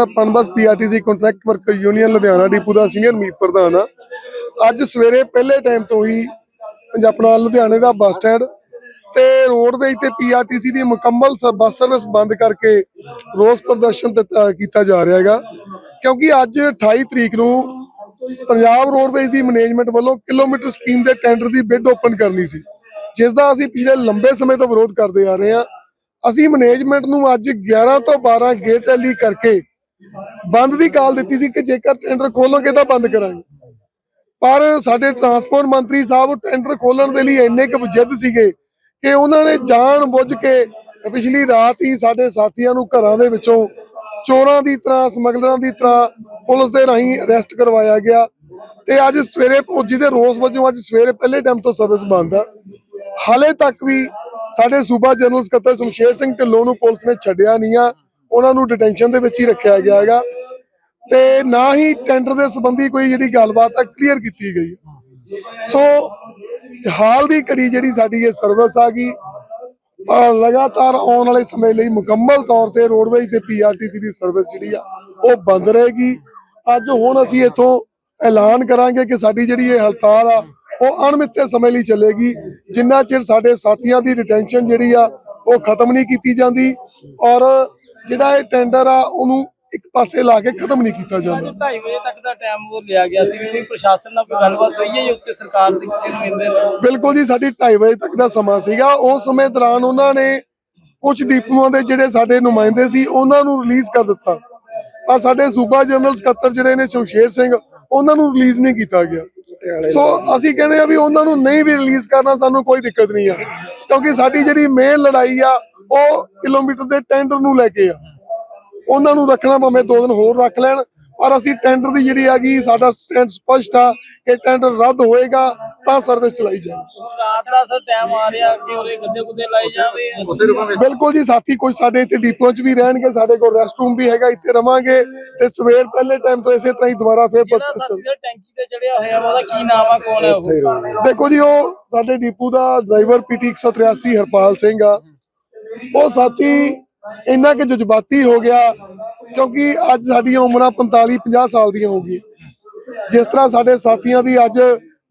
ਮੈਂ PUNBUS PRTC contract worker union Ludhiana depot ਦਾ senior ਮੀਤ ਪ੍ਰਧਾਨ ਆ ਅੱਜ ਸਵੇਰੇ ਪਹਿਲੇ ਟਾਈਮ ਤੋਂ ਹੀ ਆਪਣਾ ਲੁਧਿਆਣੇ ਦਾ ਬੱਸ ਸਟੈਂਡ ਤੇ ਰੋਡਵੇਜ ਤੇ ਪੀਆਰਟੀਸੀ ਦੀ ਮੁਕੰਮਲ ਬੱਸ ਸਰਵਿਸ ਬੰਦ ਕਰਕੇ ਰੋਸ ਪ੍ਰਦਰਸ਼ਨ ਕੀਤਾ ਜਾ ਰਿਹਾ ਹੈਗਾ। ਕਿਉਂਕਿ ਅੱਜ 28 ਤਰੀਕ ਨੂੰ ਪੰਜਾਬ ਰੋਡਵੇਜ ਦੀ ਮੈਨੇਜਮੈਂਟ ਵੱਲੋਂ ਕਿਲੋਮੀਟਰ ਸਕੀਮ ਦੇ ਟੈਂਡਰ ਦੀ ਬਿੱਡ ਓਪਨ ਕਰਨੀ ਸੀ, ਜਿਸ ਦਾ ਅਸੀਂ ਪਿਛਲੇ ਲੰਬੇ ਸਮੇਂ ਤੋਂ ਵਿਰੋਧ ਕਰਦੇ ਆ ਰਹੇ ਹਾਂ। ਅਸੀਂ ਮੈਨੇਜਮੈਂਟ ਨੂੰ ਅੱਜ 11 ਤੋਂ 12 ਗੇਟ ਰੈਲੀ ਕਰਕੇ ਬੰਦ ਦੀ ਕਾਲ ਦਿੱਤੀ ਸੀ ਕਿ ਜੇਕਰ ਟੈਂਡਰ ਖੋਲੋਗੇ ਤਾਂ ਬੰਦ ਕਰਾਂਗੇ। ਪਰ ਸਾਡੇ ਟਰਾਂਸਪੋਰਟ ਮੰਤਰੀ ਸਾਹਿਬ ਟੈਂਡਰ ਖੋਲਣ ਦੇ ਲਈ ਇੰਨੇ ਕੁ ਜਿੱਦ ਸੀਗੇ ਕਿ ਉਹਨਾਂ ਨੇ ਜਾਣ ਬੁੱਝ ਕੇ ਪਿਛਲੀ ਰਾਤ ਹੀ ਸਾਡੇ ਸਾਥੀਆਂ ਨੂੰ ਘਰਾਂ ਦੇ ਵਿੱਚੋਂ ਚੋਰਾਂ ਦੀ ਤਰ੍ਹਾਂ, ਸਮਗਲਰਾਂ ਦੀ ਤਰ੍ਹਾਂ ਪੁਲਿਸ ਦੇ ਰਾਹੀਂ ਅਰੈਸਟ ਕਰਵਾਇਆ ਗਿਆ। ਤੇ ਅੱਜ ਸਵੇਰੇ ਭੋਜੀ ਦੇ ਰੋਸ ਵਜੋਂ ਅੱਜ ਸਵੇਰੇ ਪਹਿਲੇ ਟਾਈਮ ਤੋਂ ਸਰਵਿਸ ਬੰਦ ਆ। ਹਾਲੇ ਤੱਕ ਵੀ ਸਾਡੇ ਸੂਬਾ ਜਨਰਲ ਸਕੱਤਰ ਸ਼ਮਸ਼ੇਰ ਸਿੰਘ ਢਿੱਲੋਂ ਨੂੰ ਪੁਲਿਸ ਨੇ ਛੱਡਿਆ ਨਹੀਂ ਆ। ਉਹਨਾਂ ਨੂੰ ਡਿਟੈਂਸ਼ਨ ਦੇ ਵਿੱਚ ਹੀ ਰੱਖਿਆ ਗਿਆ ਹੈਗਾ। ਤੇ ਨਾ ਹੀ ਟੈਂਡਰ ਦੇ ਸੰਬੰਧੀ ਕੋਈ ਜਿਹੜੀ ਗੱਲਬਾਤ ਆ ਕਲੀਅਰ ਕੀਤੀ ਗਈ ਹੈ। ਸੋ ਹਾਲ ਦੀ ਘੜੀ ਜਿਹੜੀ ਸਾਡੀ ਇਹ ਸਰਵਿਸ ਆ ਗਈ ਲਗਾਤਾਰ ਆਉਣ ਵਾਲੇ ਸਮੇਂ ਲਈ ਮੁਕੰਮਲ ਤੌਰ ਤੇ ਰੋਡਵੇਜ ਤੇ ਪੀਆਰਟੀਸੀ ਦੀ ਸਰਵਿਸ ਜਿਹੜੀ ਆ, ਉਹ ਬੰਦ ਰਹੇਗੀ। ਅੱਜ ਹੁਣ ਅਸੀਂ ਇਥੋਂ ਐਲਾਨ ਕਰਾਂਗੇ ਕਿ ਸਾਡੀ ਜਿਹੜੀ ਇਹ ਹੜਤਾਲ ਆ, ਉਹ ਅਣਮਿੱਥੇ ਸਮੇਂ ਲਈ ਚੱਲੇਗੀ। ਜਿੰਨਾ ਚਿਰ ਸਾਡੇ ਸਾਥੀਆਂ ਦੀ ਰਿਟੈਂਸ਼ਨ ਜਿਹੜੀ ਆ, ਉਹ ਖਤਮ ਨਹੀਂ ਕੀਤੀ ਜਾਂਦੀ ਔਰ ਜਿਹੜਾ ਇਹ ਟੈਂਡਰ ਆ ਉਹਨੂੰ ਇੱਕ ਪਾਸੇ ਲਾ ਕੇ ਖਤਮ ਨਹੀਂ ਕੀਤਾ ਜਾਂਦਾ। 2:30 ਵਜੇ ਤੱਕ ਦਾ ਟਾਈਮ ਉਹ ਲਿਆ ਗਿਆ ਸੀ ਵੀ ਪ੍ਰਸ਼ਾਸਨ ਨਾਲ ਕੋਈ ਗੱਲਬਾਤ ਹੋਈ ਹੈ ਜਾਂ ਉੱਤੇ ਸਰਕਾਰ ਦੇ ਕਿਸੇ ਨੂੰ ਮਿਲਦੇ ਨੇ ਬਿਲਕੁਲ ਜੀ ਸਾਡੀ 2:30 ਵਜੇ ਤੱਕ ਦਾ ਸਮਾਂ ਸੀਗਾ। ਉਸ ਸਮੇਂ ਦੌਰਾਨ ਉਹਨਾਂ ਨੇ ਕੁਝ ਡਿਪੂਆਂ ਦੇ ਜਿਹੜੇ ਸਾਡੇ ਨੁਮਾਇੰਦੇ ਸੀ ਉਹਨਾਂ ਨੂੰ ਰਿਲੀਜ਼ ਕਰ ਦਿੱਤਾ। ਪਰ ਸਾਡੇ ਸੂਬਾ ਜਨਰਲ ਸਕੱਤਰ ਜਿਹੜੇ ਨੇ ਸ਼ਮਸ਼ੇਰ ਸਿੰਘ ਉਹਨਾਂ ਨੂੰ ਰਿਲੀਜ਼ ਨਹੀਂ ਕੀਤਾ ਗਿਆ। ਸੋ ਅਸੀਂ ਕਹਿੰਦੇ ਆ ਵੀ ਉਹਨਾਂ ਨੂੰ ਨਹੀਂ ਵੀ ਰਿਲੀਜ਼ ਕਰਨਾ ਸਾਨੂੰ ਕੋਈ ਦਿੱਕਤ ਨਹੀਂ ਆ। ਕਿਉਂਕਿ ਸਾਡੀ ਜਿਹੜੀ ਮੇਨ ਲੜਾਈ ਆ ਉਹ ਕਿਲੋਮੀਟਰ ਦੇ ਟੈਂਡਰ ਨੂੰ ਲੈ ਕੇ ਆ। ਉਹਨਾਂ ਨੂੰ ਰੱਖਣਾ ਭਾਵੇਂ ਦੋ ਦਿਨ ਹੋਰ ਰੱਖ ਲੈਣ ਪਰ ਅਸੀਂ ਟੈਂਡਰ ਦੀ ਜਿਹੜੀ ਹੈਗੀ ਸਾਡਾ ਸਟੈਂਡ ਸਪਸ਼ਟ ਆ ਕਿ ਟੈਂਡਰ ਰੱਦ ਹੋਏਗਾ ਤਾਂ ਸਰਵਿਸ ਚਲਾਈ ਜਾਵੇ ਰਾਤ ਦਾ ਸਰ ਟਾਈਮ ਆ ਰਿਹਾ ਕਿ ਉਹਦੇ ਗੱਦੇ ਗੁੱਦੇ ਲਾਏ ਜਾਵੇ ਬਿਲਕੁਲ ਜੀ ਸਾਥੀ ਕੁਝ ਸਾਡੇ ਇੱਥੇ ਡਿਪੂਆਂ 'ਚ ਵੀ ਰਹਿਣਗੇ ਸਾਡੇ ਕੋਲ ਰੈਸਟ ਰੂਮ ਵੀ ਹੈਗਾ ਇੱਥੇ ਰਵਾਂਗੇ ਤੇ ਸਵੇਰ ਪਹਿਲੇ ਟਾਈਮ ਤੋਂ ਇਸੇ ਤਰ੍ਹਾਂ ਹੀ ਦੁਬਾਰਾ ਫੇਰ ਟੈਂਕੀ ਤੇ ਚੜਿਆ ਹੋਇਆ ਵਾ, ਉਹਦਾ ਕੀ ਨਾਮ ਆ ਕੌਣ ਹੈ ਉਹ? ਦੇਖੋ ਜੀ ਉਹ ਸਾਡੇ ਡਿਪੂ ਦਾ ਡਰਾਈਵਰ ਪੀਟੀ 183 ਹਰਪਾਲ ਸਿੰਘ ਆ। ਉਹ ਸਾਥੀ, ਇੰਨਾ ਕਿ ਜਜ਼ਬਾਤੀ ਹੋ ਗਿਆ ਕਿਉਂਕਿ ਅੱਜ ਸਾਡੀਆਂ ਉਮਰਾਂ 45 50 ਸਾਲ ਦੀਆਂ ਹੋ ਗਈਆਂ। ਜਿਸ ਤਰ੍ਹਾਂ ਸਾਡੇ ਸਾਥੀਆਂ ਦੀ ਅੱਜ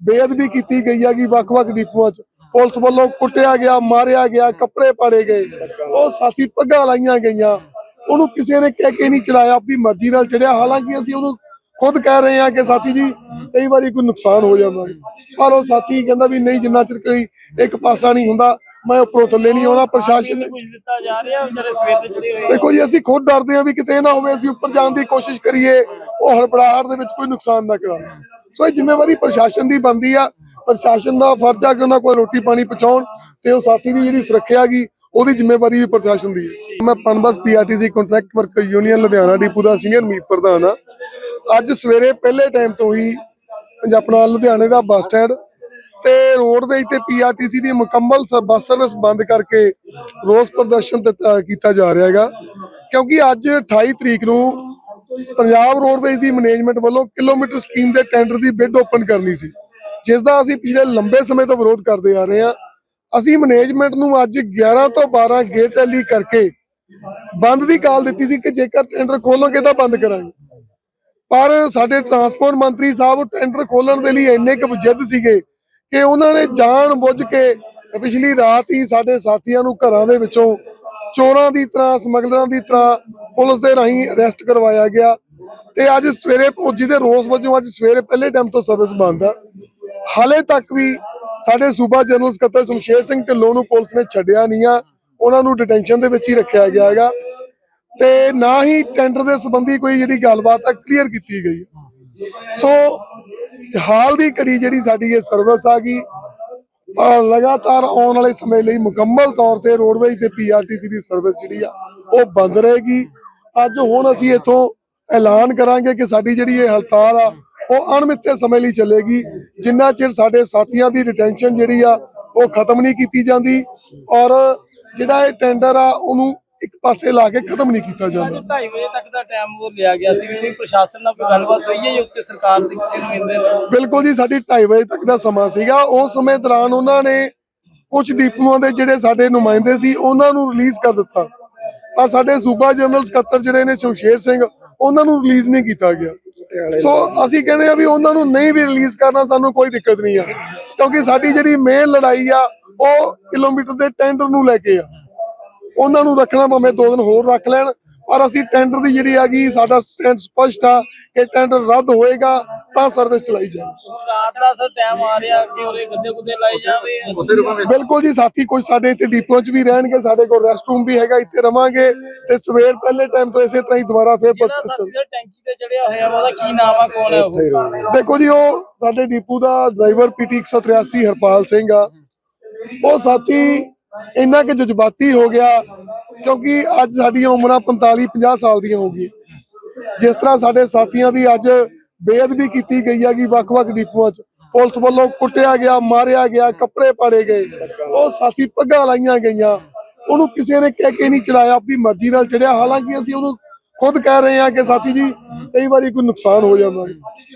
ਬੇਅਦਬੀ ਕੀਤੀ ਗਈ ਹੈਗੀ ਵੱਖ-ਵੱਖ ਡਿਪੂਆਂ 'ਚ ਪੁਲਿਸ ਵੱਲੋਂ ਕੁੱਟਿਆ ਗਿਆ, ਮਾਰਿਆ ਗਿਆ, ਕੱਪੜੇ ਪਾੜੇ ਗਏ, ਉਹ ਸਾਥੀ ਪੱਗਾਂ ਲਾਈਆਂ ਗਈਆਂ। ਉਹਨੂੰ ਕਿਸੇ ਨੇ ਕਹਿ ਕੇ ਨਹੀਂ ਚੜਾਇਆ ਆਪਣੀ ਮਰਜ਼ੀ ਨਾਲ ਚੜਿਆ। ਹਾਲਾਂਕਿ ਅਸੀਂ ਉਹਨੂੰ ਖੁਦ ਕਹਿ ਰਹੇ ਹਾਂ ਕਿ ਸਾਥੀ ਜੀ, ਕਈ ਵਾਰੀ ਕੋਈ ਨੁਕਸਾਨ ਹੋ ਜਾਂਦਾ ਪਰ ਉਹ ਸਾਥੀ ਕਹਿੰਦਾ ਵੀ ਨਹੀਂ, ਜਿੰਨਾ ਚਿਰ ਕੋਈ ਇੱਕ ਪਾਸਾ ਨਹੀਂ ਹੁੰਦਾ ਮੈਂ ਉੱਪਰੋਂ ਥੱਲੇ ਨਹੀਂ ਆਉਣਾ ਪ੍ਰਸ਼ਾਸਨ ਨੇ ਕੁਝ ਦਿੱਤਾ ਜਾ ਰਿਹਾ ਜਿਹੜੇ ਸਵੇਰ ਤੇ ਚੜੇ ਹੋਏ ਆ। ਦੇਖੋ ਜੀ ਅਸੀਂ ਖੁਦ ਡਰਦੇ ਹਾਂ ਵੀ ਕਿਤੇ ਇਹ ਨਾ ਹੋਵੇ ਅਸੀਂ ਉੱਪਰ ਜਾਣ ਦੀ ਕੋਸ਼ਿਸ਼ ਕਰੀਏ ਉਹ ਹੜਬੜਾਹਟ ਦੇ ਵਿੱਚ ਕੋਈ ਨੁਕਸਾਨ ਨਾ ਕਰਾ ਸੋ ਇਹ ਜ਼ਿੰਮੇਵਾਰੀ ਪ੍ਰਸ਼ਾਸਨ ਦੀ ਬਣਦੀ ਆ। ਪ੍ਰਸ਼ਾਸਨ ਦਾ ਫਰਜ਼ ਆ ਕਿ ਉਹਨਾਂ ਕੋਲ ਰੋਟੀ ਪਾਣੀ ਪਹੁੰਚਾਉਣ ਤੇ ਉਹ ਸਾਥੀ ਦੀ ਜਿਹੜੀ ਸੁਰੱਖਿਆ ਹੈਗੀ ਉਹਦੀ ਜ਼ਿੰਮੇਵਾਰੀ ਵੀ ਪ੍ਰਸ਼ਾਸਨ ਦੀ ਹੈ। ਮੈਂ PUNBUS PRTC contract worker union Ludhiana depot ਦਾ ਸੀਨੀਅਰ ਮੀਤ ਪ੍ਰਧਾਨ ਆ। ਅੱਜ ਸਵੇਰੇ ਪਹਿਲੇ ਟਾਈਮ ਤੋਂ ਹੀ ਆਪਣਾ ਲੁਧਿਆਣੇ ਦਾ ਬੱਸ ਸਟੈਂਡ ਤੇ ਰੋਡਵੇਜ ਤੇ ਪੀਆਰਟੀਸੀ ਦੀ ਮੁਕੰਮਲ ਬੱਸ ਸਰਵਿਸ ਬੰਦ ਕਰਕੇ ਰੋਸ ਪ੍ਰਦਰਸ਼ਨ ਕੀਤਾ ਜਾ ਰਿਹਾ ਹੈਗਾ। ਕਿਉਂਕਿ ਅੱਜ 28 ਤਰੀਕ ਨੂੰ ਪੰਜਾਬ ਰੋਡਵੇਜ ਦੀ ਮੈਨੇਜਮੈਂਟ ਵੱਲੋਂ ਕਿਲੋਮੀਟਰ ਸਕੀਮ ਦੇ ਟੈਂਡਰ ਦੀ ਬਿਡ ਓਪਨ ਕਰਨੀ ਸੀ। ਜਿਸ ਦਾ ਅਸੀਂ ਪਿਛਲੇ ਲੰਬੇ ਸਮੇਂ ਤੋਂ ਵਿਰੋਧ ਕਰਦੇ ਆ ਰਹੇ ਹਾਂ। ਅਸੀਂ ਮੈਨੇਜਮੈਂਟ ਨੂੰ ਅੱਜ 11 ਤੋਂ 12 ਗੇਟ ਰੈਲੀ ਕਰਕੇ ਬੰਦ ਦੀ ਕਾਲ ਦਿੱਤੀ ਸੀ ਕਿ ਜੇਕਰ ਟੈਂਡਰ ਖੋਲੋਗੇ ਤਾਂ ਬੰਦ ਕਰਾਂਗੇ। ਪਰ ਸਾਡੇ ਟਰਾਂਸਪੋਰਟ ਮੰਤਰੀ ਸਾਹਿਬ ਟੈਂਡਰ ਖੋਲਣ ਦੇ ਲਈ ਇੰਨੇ ਕੁ ਜਿੱਦ ਸੀਗੇ ਕਿ ਉਹਨਾਂ ਨੇ ਜਾਣ ਬੁੱਝ ਕੇ ਪਿਛਲੀ ਰਾਤ ਹੀ ਸਾਡੇ ਸਾਥੀਆਂ ਨੂੰ ਘਰਾਂ ਦੇ ਵਿੱਚੋਂ ਚੋਰਾਂ ਦੀ ਤਰ੍ਹਾਂ, ਸਮਗਲਰਾਂ ਦੀ ਤਰ੍ਹਾਂ ਪੁਲਿਸ ਦੇ ਰਾਹੀਂ ਅਰੈਸਟ ਕਰਵਾਇਆ ਗਿਆ। ਤੇ ਅੱਜ ਸਵੇਰੇ ਭੋਜੀ ਦੇ ਰੋਸ ਵਜੋਂ ਅੱਜ ਸਵੇਰੇ ਪਹਿਲੇ ਟਾਈਮ ਤੋਂ ਸਰਵਿਸ ਬੰਦ ਆ। ਹਾਲੇ ਤੱਕ ਵੀ ਸਾਡੇ ਸੂਬਾ ਜਨਰਲ ਸਕੱਤਰ ਸ਼ਮਸ਼ੇਰ ਸਿੰਘ ਢਿੱਲੋਂ ਨੂੰ ਪੁਲਿਸ ਨੇ ਛੱਡਿਆ ਨਹੀਂ ਆ। ਉਹਨਾਂ ਨੂੰ ਡਿਟੈਂਸ਼ਨ ਦੇ ਵਿੱਚ ਹੀ ਰੱਖਿਆ ਗਿਆ ਹੈਗਾ। ਤੇ ਨਾ ਹੀ ਟੈਂਡਰ ਦੇ ਸੰਬੰਧੀ ਕੋਈ ਜਿਹੜੀ ਗੱਲਬਾਤ ਆ ਕਲੀਅਰ ਕੀਤੀ ਗਈ ਹੈ। ਸੋ ਹਾਲ ਦੀ ਘੜੀ ਜਿਹੜੀ ਸਾਡੀ ਇਹ ਸਰਵਿਸ ਆ ਗਈ ਲਗਾਤਾਰ ਆਉਣ ਵਾਲੇ ਸਮੇਂ ਲਈ ਮੁਕੰਮਲ ਤੌਰ ਤੇ ਰੋਡਵੇਜ ਤੇ ਪੀਆਰਟੀਸੀ ਦੀ ਸਰਵਿਸ ਜਿਹੜੀ ਆ, ਉਹ ਬੰਦ ਰਹੇਗੀ। ਅੱਜ ਹੁਣ ਅਸੀਂ ਇਥੋਂ ਐਲਾਨ ਕਰਾਂਗੇ ਕਿ ਸਾਡੀ ਜਿਹੜੀ ਇਹ ਹੜਤਾਲ ਆ, ਉਹ ਅਣਮਿੱਥੇ ਸਮੇਂ ਲਈ ਚੱਲੇਗੀ। ਜਿੰਨਾ ਚਿਰ ਸਾਡੇ ਸਾਥੀਆਂ ਦੀ ਰਿਟੈਂਸ਼ਨ ਜਿਹੜੀ ਆ, ਉਹ ਖਤਮ ਨਹੀਂ ਕੀਤੀ ਜਾਂਦੀ ਔਰ ਜਿਹੜਾ ਇਹ ਟੈਂਡਰ ਆ, ਉਹਨੂੰ ਇੱਕ ਪਾਸੇ ਲਾ ਕੇ ਖਤਮ ਨਹੀਂ ਕੀਤਾ ਜਾਂਦਾ। 2:30 ਵਜੇ ਤੱਕ ਦਾ ਟਾਈਮ ਉਹ ਲਿਆ ਗਿਆ ਸੀ ਵੀ ਪ੍ਰਸ਼ਾਸਨ ਨਾਲ ਕੋਈ ਗੱਲਬਾਤ ਹੋਈ ਹੈ ਜਾਂ ਉੱਤੇ ਸਰਕਾਰ ਦੇ ਕਿਸੇ ਨੂੰ ਮਿਲਦੇ ਨੇ ਬਿਲਕੁਲ ਜੀ ਸਾਡੀ 2:30 ਵਜੇ ਤੱਕ ਦਾ ਸਮਾਂ ਸੀਗਾ। ਉਸ ਸਮੇਂ ਦੌਰਾਨ ਉਹਨਾਂ ਨੇ ਕੁਝ ਡਿਪੂਆਂ ਦੇ ਜਿਹੜੇ ਸਾਡੇ ਨੁਮਾਇੰਦੇ ਸੀ ਉਹਨਾਂ ਨੂੰ ਰਿਲੀਜ਼ ਕਰ ਦਿੱਤਾ। ਪਰ ਸਾਡੇ ਸੂਬਾ ਜਨਰਲ ਸਕੱਤਰ ਜਿਹੜੇ ਨੇ ਸ਼ਮਸ਼ੇਰ ਸਿੰਘ ਉਹਨਾਂ ਨੂੰ ਰਿਲੀਜ਼ ਨਹੀਂ ਕੀਤਾ ਗਿਆ। ਸੋ ਅਸੀਂ ਕਹਿੰਦੇ ਆ ਵੀ ਉਹਨਾਂ ਨੂੰ ਨਹੀਂ ਵੀ ਰਿਲੀਜ਼ ਕਰਨਾ ਸਾਨੂੰ ਕੋਈ ਦਿੱਕਤ ਨਹੀਂ ਆ। ਕਿਉਂਕਿ ਸਾਡੀ ਜਿਹੜੀ ਮੇਨ ਲੜਾਈ ਆ ਉਹ ਕਿਲੋਮੀਟਰ ਦੇ ਟੈਂਡਰ ਨੂੰ ਲੈ ਕੇ ਆ। ਉਹਨਾਂ ਨੂੰ ਰੱਖਣਾ ਭਾਵੇਂ ਦੋ ਦਿਨ ਹੋਰ ਰੱਖ ਲੈਣ। ਪਰ ਅਸੀਂ ਟੈਂਡਰ ਦੀ ਜਿਹੜੀ ਹੈਗੀ ਸਾਡਾ ਸਟੈਂਡ ਸਪਸ਼ਟ ਆ ਕਿ ਟੈਂਡਰ ਰੱਦ ਹੋਏਗਾ ਤਾਂ ਸਰਵਿਸ ਚਲਾਈ ਜਾਵੇ ਰਾਤ ਦਾ ਸਰ ਟਾਈਮ ਆ ਰਿਹਾ ਕਿ ਉਹਦੇ ਗੱਦੇ ਗੁੱਦੇ ਲਾਏ ਜਾਵੇ ਬਿਲਕੁਲ ਜੀ ਸਾਥੀ ਕੁਝ ਸਾਡੇ ਇੱਥੇ ਡਿਪੂਆਂ 'ਚ ਵੀ ਰਹਿਣਗੇ ਸਾਡੇ ਕੋਲ ਰੈਸਟ ਰੂਮ ਵੀ ਹੈਗਾ ਇੱਥੇ ਰਵਾਂਗੇ। ਤੇ ਸਵੇਰ ਪਹਿਲੇ ਟਾਈਮ ਤੋਂ ਇਸੇ ਤਰ੍ਹਾਂ ਹੀ ਦੁਬਾਰਾ ਫੇਰ ਟੈਂਕੀ ਤੇ ਚੜਿਆ ਹੋਇਆ ਵਾ, ਉਹਦਾ ਕੀ ਨਾਮ ਆ ਕੌਣ ਹੈ ਉਹ ਦੇਖੋ ਜੀ ਉਹ ਸਾਡੇ ਡਿਪੂ ਦਾ ਡਰਾਈਵਰ ਪੀਟੀ 183 ਹਰਪਾਲ ਸਿੰਘ ਆ। ਉਹ ਸਾਥੀ ਇੰਨਾ ਕਿ ਜਜ਼ਬਾਤੀ ਹੋ ਗਿਆ, ਕਿਉਂਕਿ ਅੱਜ ਸਾਡੀਆਂ ਉਮਰਾਂ 45 50 ਸਾਲ ਦੀਆਂ ਹੋ ਗਈਆਂ। ਜਿਸ ਤਰ੍ਹਾਂ ਸਾਡੇ ਸਾਥੀਆਂ ਦੀ ਅੱਜ ਬੇਅਦਬੀ ਕੀਤੀ ਗਈ ਹੈਗੀ ਵੱਖ-ਵੱਖ ਡਿਪੂਆਂ 'ਚ ਪੁਲਿਸ ਵੱਲੋਂ ਕੁੱਟਿਆ ਗਿਆ, ਮਾਰਿਆ ਗਿਆ, ਕੱਪੜੇ ਪਾੜੇ ਗਏ, ਉਹ ਸਾਥੀ ਪੱਗਾਂ ਲਾਈਆਂ ਗਈਆਂ। ਉਹਨੂੰ ਕਿਸੇ ਨੇ ਕਹਿ ਕੇ ਨਹੀਂ ਚੜਾਇਆ ਆਪਣੀ ਮਰਜ਼ੀ ਨਾਲ ਚੜਿਆ। ਹਾਲਾਂਕਿ ਅਸੀਂ ਉਹਨੂੰ ਖੁਦ ਕਹਿ ਰਹੇ ਹਾਂ ਕਿ ਸਾਥੀ ਜੀ, ਕਈ ਵਾਰੀ ਕੋਈ ਨੁਕਸਾਨ ਹੋ ਜਾਂਦਾ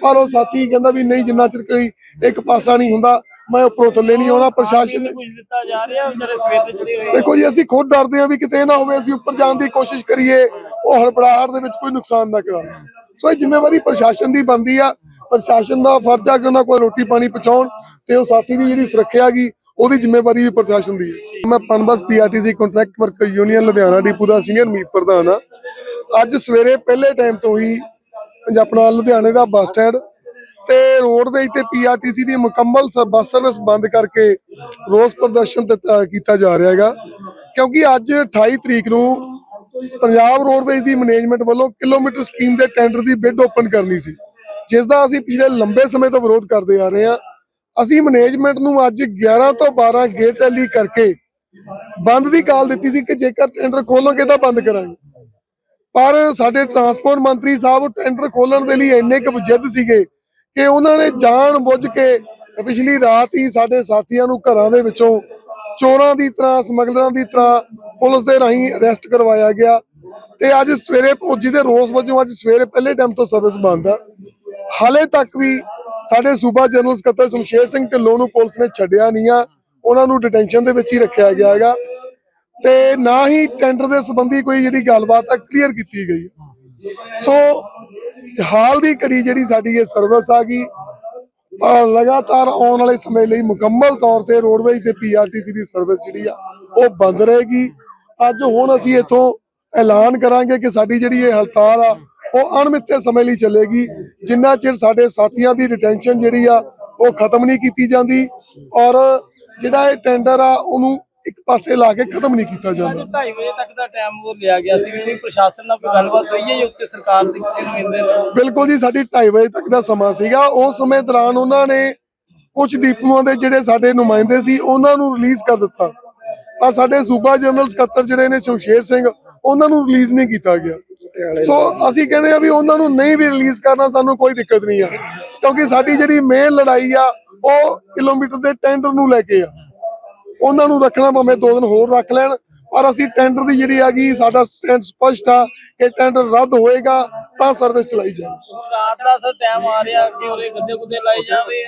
ਪਰ ਉਹ ਸਾਥੀ ਕਹਿੰਦਾ ਵੀ ਨਹੀਂ, ਜਿੰਨਾ ਚਿਰ ਕੋਈ ਇੱਕ ਪਾਸਾ ਨਹੀਂ ਹੁੰਦਾ ਮੈਂ ਉੱਪਰੋਂ ਥੱਲੇ ਨਹੀਂ ਆਉਣਾ ਪ੍ਰਸ਼ਾਸਨ ਨੇ ਕੁਝ ਦਿੱਤਾ ਜਾ ਰਿਹਾ ਜਿਹੜੇ ਸਵੇਰ ਤੇ ਚੜੇ ਹੋਏ ਆ। ਦੇਖੋ ਜੀ ਅਸੀਂ ਖੁਦ ਡਰਦੇ ਹਾਂ ਵੀ ਕਿਤੇ ਇਹ ਨਾ ਹੋਵੇ ਅਸੀਂ ਉੱਪਰ ਜਾਣ ਦੀ ਕੋਸ਼ਿਸ਼ ਕਰੀਏ ਉਹ ਹੜਬੜਾਹਟ ਦੇ ਵਿੱਚ ਕੋਈ ਨੁਕਸਾਨ ਨਾ ਕਰਾ ਸੋ ਇਹ ਜ਼ਿੰਮੇਵਾਰੀ ਪ੍ਰਸ਼ਾਸਨ ਦੀ ਬਣਦੀ ਆ। ਪ੍ਰਸ਼ਾਸਨ ਦਾ ਫਰਜ਼ ਆ ਕਿ ਉਹਨਾਂ ਕੋਲ ਰੋਟੀ ਪਾਣੀ ਪਹੁੰਚਾਉਣ ਤੇ ਉਹ ਸਾਥੀ ਦੀ ਜਿਹੜੀ ਸੁਰੱਖਿਆ ਹੈਗੀ ਉਹਦੀ ਜ਼ਿੰਮੇਵਾਰੀ ਵੀ ਪ੍ਰਸ਼ਾਸਨ ਦੀ ਹੈ। ਮੈਂ PUNBUS PRTC contract worker union Ludhiana depot ਦਾ ਸੀਨੀਅਰ ਮੀਤ ਪ੍ਰਧਾਨ ਆ। ਅੱਜ ਸਵੇਰੇ ਪਹਿਲੇ ਟਾਈਮ ਤੋਂ ਹੀ ਆਪਣਾ ਲੁਧਿਆਣੇ ਦਾ ਬੱਸ ਸਟੈਂਡ ਤੇ ਰੋਡਵੇਜ ਤੇ ਪੀਆਰਟੀਸੀ ਦੀ ਮੁਕੰਮਲ ਬੱਸ ਸਰਵਿਸ ਬੰਦ ਕਰਕੇ ਰੋਸ ਪ੍ਰਦਰਸ਼ਨ ਕੀਤਾ ਜਾ ਰਿਹਾ ਹੈਗਾ। ਕਿਉਂਕਿ ਅੱਜ 28 ਤਰੀਕ ਨੂੰ ਪੰਜਾਬ ਰੋਡਵੇਜ ਦੀ ਮੈਨੇਜਮੈਂਟ ਵੱਲੋਂ ਕਿਲੋਮੀਟਰ ਸਕੀਮ ਦੇ ਟੈਂਡਰ ਦੀ ਬਿਡ ਓਪਨ ਕਰਨੀ ਸੀ। ਜਿਸ ਦਾ ਅਸੀਂ ਪਿਛਲੇ ਲੰਬੇ ਸਮੇਂ ਤੋਂ ਵਿਰੋਧ ਕਰਦੇ ਆ ਰਹੇ ਹਾਂ। ਅਸੀਂ ਮੈਨੇਜਮੈਂਟ ਨੂੰ ਅੱਜ 11 ਤੋਂ 12 ਗੇਟ ਰੈਲੀ ਕਰਕੇ ਬੰਦ ਦੀ ਕਾਲ ਦਿੱਤੀ ਸੀ ਕਿ ਜੇਕਰ ਟੈਂਡਰ ਖੋਲੋਗੇ ਤਾਂ ਬੰਦ ਕਰਾਂਗੇ। ਪਰ ਸਾਡੇ ਟਰਾਂਸਪੋਰਟ ਮੰਤਰੀ ਸਾਹਿਬ ਟੈਂਡਰ ਖੋਲਣ ਦੇ ਲਈ ਇੰਨੇ ਕੁ ਜਿੱਦ ਸੀਗੇ ਕਿ ਉਹਨਾਂ ਨੇ ਜਾਣ ਬੁੱਝ ਕੇ ਪਿਛਲੀ ਰਾਤ ਹੀ ਸਾਡੇ ਸਾਥੀਆਂ ਨੂੰ ਘਰਾਂ ਦੇ ਵਿੱਚੋਂ ਚੋਰਾਂ ਦੀ ਤਰ੍ਹਾਂ, ਸਮਗਲਰਾਂ ਦੀ ਤਰ੍ਹਾਂ ਪੁਲਿਸ ਦੇ ਰਾਹੀਂ ਅਰੈਸਟ ਕਰਵਾਇਆ ਗਿਆ। ਤੇ ਅੱਜ ਸਵੇਰੇ, ਉਹ ਜਿਹਦੇ ਰੋਸ ਵਜੋਂ ਅੱਜ ਸਵੇਰੇ ਪਹਿਲੇ ਟਾਈਮ ਤੋਂ ਸਰਵਿਸ ਬੰਦ ਆ। ਹਾਲੇ ਤੱਕ ਵੀ ਸਾਡੇ ਸੂਬਾ ਜਨਰਲ ਸਕੱਤਰ ਸ਼ਮਸ਼ੇਰ ਸਿੰਘ ਢਿੱਲੋਂ ਨੂੰ ਪੁਲਿਸ ਨੇ ਛੱਡਿਆ ਨਹੀਂ ਆ। ਉਹਨਾਂ ਨੂੰ ਡਿਟੈਂਸ਼ਨ ਦੇ ਵਿੱਚ ਹੀ ਰੱਖਿਆ ਗਿਆ ਹੈਗਾ। ਤੇ ਨਾ ਹੀ ਟੈਂਡਰ ਦੇ ਸੰਬੰਧੀ ਕੋਈ ਜਿਹੜੀ ਗੱਲਬਾਤ ਆ ਕਲੀਅਰ ਕੀਤੀ ਗਈ ਹੈ। ਸੋ ਹਾਲ ਦੀ ਘੜੀ ਜਿਹੜੀ ਸਾਡੀ ਇਹ ਸਰਵਿਸ ਆ ਗਈ ਲਗਾਤਾਰ ਆਉਣ ਵਾਲੇ ਸਮੇਂ ਲਈ ਮੁਕੰਮਲ ਤੌਰ ਤੇ ਰੋਡਵੇਜ ਤੇ ਪੀਆਰਟੀਸੀ ਦੀ ਸਰਵਿਸ ਜਿਹੜੀ ਆ, ਉਹ ਬੰਦ ਰਹੇਗੀ। ਅੱਜ ਹੁਣ ਅਸੀਂ ਇਥੋਂ ਐਲਾਨ ਕਰਾਂਗੇ ਕਿ ਸਾਡੀ ਜਿਹੜੀ ਇਹ ਹੜਤਾਲ ਆ, ਉਹ ਅਣਮਿੱਥੇ ਸਮੇਂ ਲਈ ਚੱਲੇਗੀ। ਜਿੰਨਾ ਚਿਰ ਸਾਡੇ ਸਾਥੀਆਂ ਦੀ ਡਿਟੈਂਸ਼ਨ ਜਿਹੜੀ ਆ, ਉਹ ਖਤਮ ਨਹੀਂ ਕੀਤੀ ਜਾਂਦੀ ਔਰ ਜਿਹੜਾ ਇਹ ਟੈਂਡਰ ਆ, ਉਹਨੂੰ ਇੱਕ ਪਾਸੇ ਲਾ ਕੇ ਖਤਮ ਨਹੀਂ ਕੀਤਾ ਜਾਂਦਾ। 2:30 ਵਜੇ ਤੱਕ ਦਾ ਟਾਈਮ ਉਹ ਲਿਆ ਗਿਆ ਸੀ ਵੀ ਪ੍ਰਸ਼ਾਸਨ ਨਾਲ ਕੋਈ ਗੱਲਬਾਤ ਹੋਈ ਹੈ ਜਾਂ ਉੱਤੇ ਸਰਕਾਰ ਦੇ ਕਿਸੇ ਨੁਮਾਇੰਦੇ ਨਾਲ ਬਿਲਕੁਲ ਜੀ ਸਾਡੀ 2:30 ਵਜੇ ਤੱਕ ਦਾ ਸਮਾਂ ਸੀਗਾ। ਉਸ ਸਮੇਂ ਦੌਰਾਨ ਉਹਨਾਂ ਨੇ ਕੁਝ ਡਿਪੂਆਂ ਦੇ ਜਿਹੜੇ ਸਾਡੇ ਨੁਮਾਇੰਦੇ ਸੀ ਉਹਨਾਂ ਨੂੰ ਰਿਲੀਜ਼ ਕਰ ਦਿੱਤਾ। ਪਰ ਸਾਡੇ ਸੂਬਾ ਜਨਰਲ ਸਕੱਤਰ ਜਿਹੜੇ ਨੇ ਸ਼ਮਸ਼ੇਰ ਸਿੰਘ ਉਹਨਾਂ ਨੂੰ ਰਿਲੀਜ਼ ਨਹੀਂ ਕੀਤਾ ਗਿਆ। ਸੋ ਅਸੀਂ ਕਹਿੰਦੇ ਆ ਵੀ ਉਹਨਾਂ ਨੂੰ ਨਹੀਂ ਵੀ ਰਿਲੀਜ਼ ਕਰਨਾ ਸਾਨੂੰ ਕੋਈ ਦਿੱਕਤ ਨਹੀਂ ਆ। ਕਿਉਂਕਿ ਸਾਡੀ ਜਿਹੜੀ ਮੇਨ ਲੜਾਈ ਆ ਉਹ ਕਿਲੋਮੀਟਰ ਦੇ ਟੈਂਡਰ ਨੂੰ ਲੈ ਕੇ ਆ। ਉਹਨਾਂ ਨੂੰ ਰੱਖਣਾ ਭਾਵੇਂ ਦੋ ਦਿਨ ਹੋਰ ਰੱਖ ਲੈਣ। ਪਰ ਅਸੀਂ ਟੈਂਡਰ ਦੀ ਜਿਹੜੀ ਹੈਗੀ ਸਾਡਾ ਸਟੈਂਡ ਸਪਸ਼ਟ ਆ ਕਿ ਟੈਂਡਰ ਰੱਦ ਹੋਏਗਾ ਤਾਂ ਸਰਵਿਸ ਚਲਾਈ ਜਾਵੇ ਰਾਤ ਦਾ ਸਰ ਟਾਈਮ ਆ ਰਿਹਾ ਕਿ ਉਹਦੇ ਗੱਦੇ ਗੁੱਦੇ ਲਾਏ ਜਾਵੇ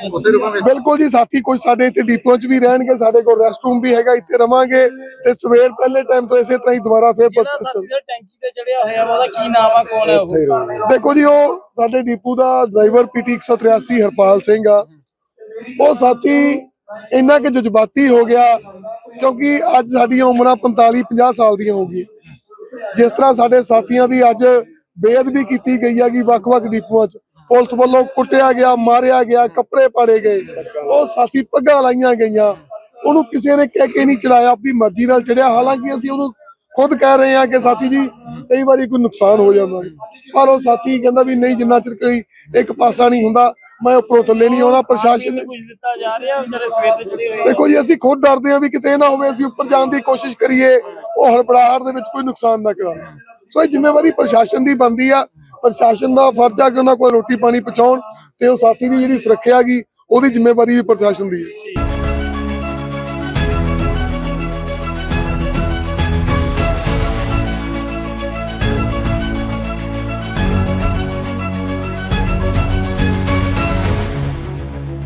ਬਿਲਕੁਲ ਜੀ ਸਾਥੀ ਕੁਝ ਸਾਡੇ ਇੱਥੇ ਡਿਪੂਆਂ 'ਚ ਵੀ ਰਹਿਣਗੇ ਸਾਡੇ ਕੋਲ ਰੈਸਟ ਰੂਮ ਵੀ ਹੈਗਾ ਇੱਥੇ ਰਵਾਂਗੇ। ਤੇ ਸਵੇਰ ਪਹਿਲੇ ਟਾਈਮ ਤੋਂ ਇਸੇ ਤਰ੍ਹਾਂ ਹੀ ਦੁਬਾਰਾ ਫੇਰ ਟੈਂਕੀ ਤੇ ਚੜਿਆ ਹੋਇਆ ਵਾ, ਉਹਦਾ ਕੀ ਨਾਮ ਆ ਕੌਣ ਹੈ ਉਹ ਦੇਖੋ ਜੀ ਉਹ ਸਾਡੇ ਡਿਪੂ ਦਾ ਡਰਾਈਵਰ ਪੀਟੀ 183 ਹਰਪਾਲ ਸਿੰਘ ਆ। ਉਹ ਸਾਥੀ ਇੰਨਾ ਕਿ ਜਜ਼ਬਾਤੀ ਹੋ ਗਿਆ, ਕਿਉਂਕਿ ਅੱਜ ਸਾਡੀਆਂ ਉਮਰਾਂ 45 50 ਸਾਲ ਦੀਆਂ ਹੋ ਗਈਆਂ। ਜਿਸ ਤਰ੍ਹਾਂ ਸਾਡੇ ਸਾਥੀਆਂ ਦੀ ਅੱਜ ਬੇਅਦਬੀ ਕੀਤੀ ਗਈ ਹੈਗੀ ਵੱਖ-ਵੱਖ ਡਿਪੂਆਂ 'ਚ ਪੁਲਿਸ ਵੱਲੋਂ ਕੁੱਟਿਆ ਗਿਆ, ਮਾਰਿਆ ਗਿਆ, ਕੱਪੜੇ ਪਾੜੇ ਗਏ, ਉਹ ਸਾਥੀ ਪੱਗਾਂ ਲਾਈਆਂ ਗਈਆਂ। ਉਹਨੂੰ ਕਿਸੇ ਨੇ ਕਹਿ ਕੇ ਨਹੀਂ ਚੜਾਇਆ ਆਪਣੀ ਮਰਜ਼ੀ ਨਾਲ ਚੜਿਆ। ਹਾਲਾਂਕਿ ਅਸੀਂ ਉਹਨੂੰ ਖੁਦ ਕਹਿ ਰਹੇ ਹਾਂ ਕਿ ਸਾਥੀ ਜੀ, ਕਈ ਵਾਰੀ ਕੋਈ ਨੁਕਸਾਨ ਹੋ ਜਾਂਦਾ ਪਰ ਉਹ ਸਾਥੀ ਕਹਿੰਦਾ ਵੀ ਨਹੀਂ, ਜਿੰਨਾ ਚਿਰ ਕੋਈ ਇੱਕ ਪਾਸਾ ਨਹੀਂ ਹੁੰਦਾ ਮੈਂ ਉੱਪਰੋਂ ਥੱਲੇ ਨਹੀਂ ਆਉਣਾ ਪ੍ਰਸ਼ਾਸਨ ਨੇ ਕੁਝ ਦਿੱਤਾ ਜਾ ਰਿਹਾ ਜਿਹੜੇ ਸਵੇਰ ਤੇ ਚੜੇ ਹੋਏ ਆ। ਦੇਖੋ ਜੀ ਅਸੀਂ ਖੁਦ ਡਰਦੇ ਹਾਂ ਵੀ ਕਿਤੇ ਇਹ ਨਾ ਹੋਵੇ ਅਸੀਂ ਉੱਪਰ ਜਾਣ ਦੀ ਕੋਸ਼ਿਸ਼ ਕਰੀਏ ਉਹ ਹੜਬੜਾਹਟ ਦੇ ਵਿੱਚ ਕੋਈ ਨੁਕਸਾਨ ਨਾ ਕਰਾ ਸੋ ਇਹ ਜ਼ਿੰਮੇਵਾਰੀ ਪ੍ਰਸ਼ਾਸਨ ਦੀ ਬਣਦੀ ਆ। ਪ੍ਰਸ਼ਾਸਨ ਦਾ ਫਰਜ਼ ਆ ਕਿ ਉਹਨਾਂ ਕੋਲ ਰੋਟੀ ਪਾਣੀ ਪਹੁੰਚਾਉਣ ਤੇ ਉਹ ਸਾਥੀ ਦੀ ਜਿਹੜੀ ਸੁਰੱਖਿਆ ਹੈਗੀ ਉਹਦੀ ਜ਼ਿੰਮੇਵਾਰੀ ਵੀ ਪ੍ਰਸ਼ਾਸਨ ਦੀ ਹੈ।